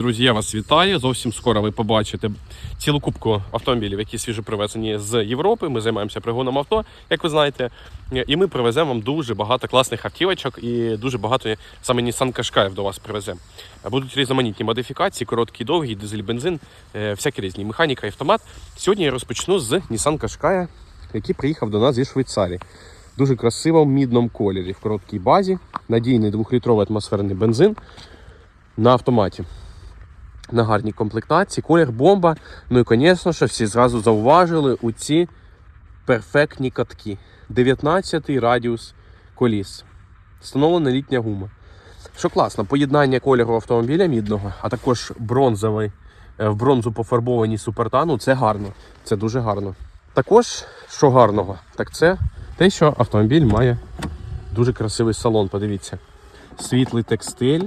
Друзі, я вас вітаю. Зовсім скоро ви побачите цілу кубку автомобілів, які свіжо привезені з Європи. Ми займаємося пригоном авто, як ви знаєте. І ми привеземо вам дуже багато класних автівочок і дуже багато саме Nissan Qashqai до вас привеземо. Будуть різноманітні модифікації, короткі, довгі, дизель, бензин, е, всякі різні. Механіка і автомат. Сьогодні я розпочну з Nissan Qashqai, який приїхав до нас зі Швейцарії. Дуже красиво в мідному кольорі, в короткій базі, надійний двохлітровий атмосферний бензин на автоматі на гарній комплектації, колір бомба. Ну і, звісно ж, всі зразу зауважили у ці перфектні катки. 19 радіус коліс. Встановлена літня гума. Що класно, поєднання кольору автомобіля мідного, а також бронзовий, е, в бронзу пофарбовані супертану, це гарно. Це дуже гарно. Також, що гарного, так це те, що автомобіль має дуже красивий салон. Подивіться. Світлий текстиль.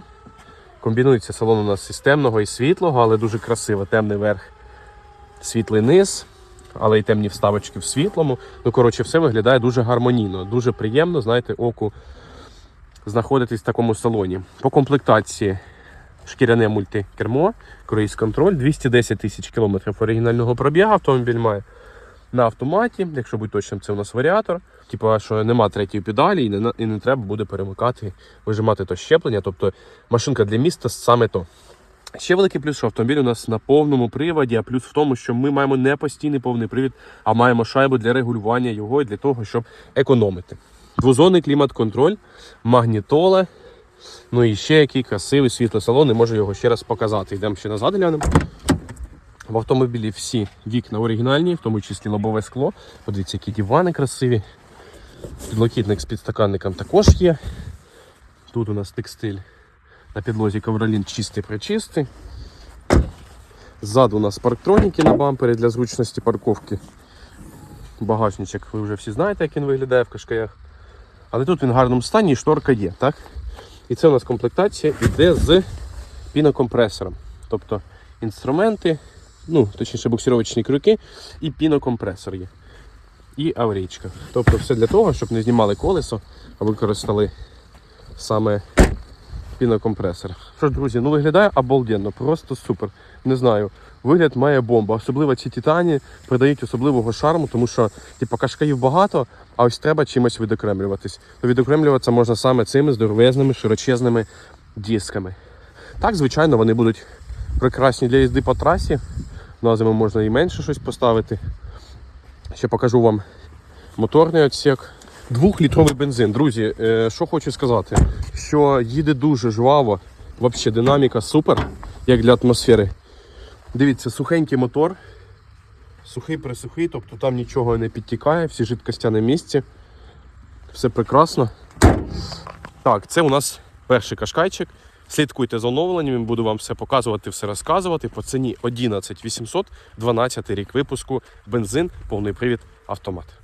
Комбінується салон у нас системного і світлого, але дуже красиво. Темний верх, світлий низ, але й темні вставочки в світлому. Ну, коротше, все виглядає дуже гармонійно, дуже приємно, знаєте, оку знаходитись в такому салоні. По комплектації шкіряне мультикермо, круїз контроль, 210 тисяч кілометрів оригінального пробігу автомобіль має. На автоматі, якщо бути точним, це у нас варіатор. Типу, що нема третьої педалі і не, і не треба буде перемикати, вижимати то щеплення. Тобто машинка для міста саме то. Ще великий плюс, що автомобіль у нас на повному приводі, а плюс в тому, що ми маємо не постійний повний привід, а маємо шайбу для регулювання його і для того, щоб економити. Двозонний клімат-контроль, магнітола. Ну і ще який красивий світлий салон, не можу його ще раз показати. Йдемо ще назад глянемо. В автомобілі всі вікна оригінальні, в тому числі лобове скло. Подивіться, які дивани красиві. Підлокітник з підстаканником також є. Тут у нас текстиль на підлозі ковролін чистий причистий. Ззаду у нас парктроніки на бампері для зручності парковки. Багажничок, ви вже всі знаєте, як він виглядає в кашкаях. Але тут він в гарному стані і шторка є, так? І це у нас комплектація йде з пінокомпресором. Тобто інструменти, ну, точніше буксировочні крюки і пінокомпресор є. І аварійка. Тобто все для того, щоб не знімали колесо, а використали саме пінокомпресор. Що ж, друзі, ну виглядає обалденно, просто супер. Не знаю, вигляд має бомба. Особливо ці титані придають особливого шарму, тому що типу, кашкаїв багато, а ось треба чимось відокремлюватись. То відокремлюватися можна саме цими здоровезними, широчезними дисками. Так, звичайно, вони будуть прекрасні для їзди по трасі. На зиму можна і менше щось поставити. Ще покажу вам моторний відсік. Двохлітровий бензин. Друзі, е, що хочу сказати, що їде дуже жваво, взагалі динаміка супер, як для атмосфери. Дивіться, сухенький мотор, сухий присухий, тобто там нічого не підтікає, всі жидкостя на місці. Все прекрасно. Так, це у нас перший кашкайчик. Слідкуйте за оновленнями, буду вам все показувати, все розказувати. По ціні 11 800, 12 рік випуску, бензин, повний привід, автомат.